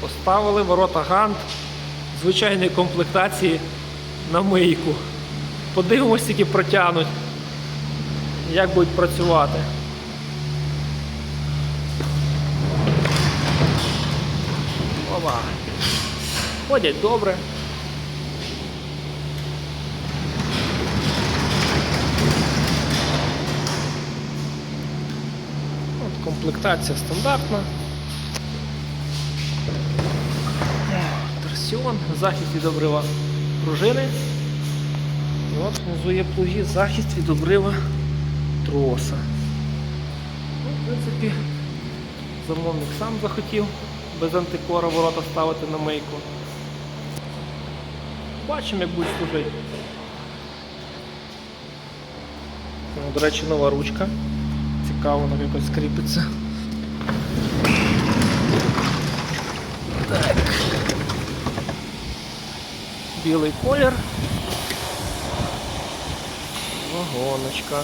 Поставили ворота Гант звичайної комплектації на мийку. Подивимось, тільки протягнуть, як будуть працювати. Ова. Ходять добре. Комплектація стандартна. Торсіон, захист від обрива пружини. І от внизу є плуги, захист від обрива троса. Ну, в принципі, замовник сам захотів без антикора ворота ставити на мийку. Бачимо, як будуть служити. Ну, До речі, нова ручка. Цікаво, вона якось скріпиться. Білий колір. Вагоночка.